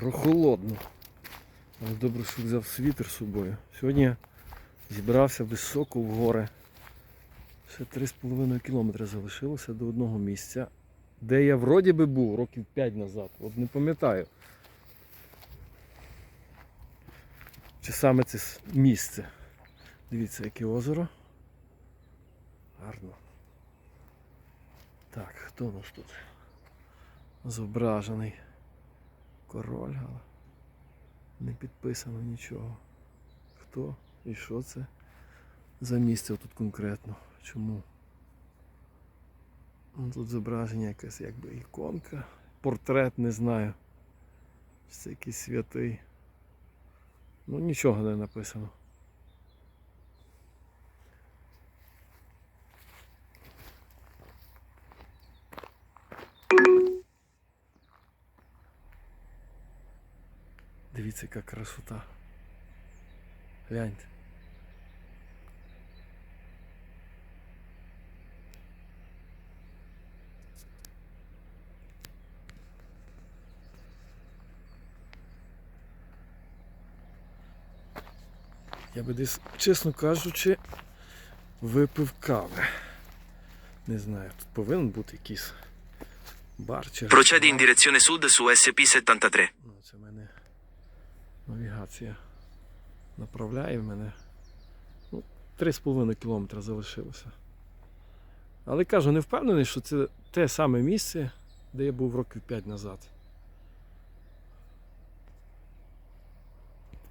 Прохолодно. Але добре, що взяв світер з собою. Сьогодні я зібрався високо в гори. Ще 3,5 кілометри залишилося до одного місця, де я вроді би був років 5 назад. От не пам'ятаю. Чи саме це місце. Дивіться, яке озеро. Гарно. Так, хто у нас тут? Зображений король, але не підписано нічого. Хто і що це за місце тут конкретно? Чому? Ну, Тут зображення якась якби іконка, портрет, не знаю. Це якийсь святий. Ну нічого не написано. Дивіться, яка красота. Гляньте. Я би десь, чесно кажучи, випив кави. Не знаю, тут повинен бути якийсь бар чи Procedi in direzione sud su SP73. Ну, це в мене навігація направляє в мене. Ну, 3,5 кілометра залишилося. Але кажу, не впевнений, що це те саме місце, де я був років 5 назад.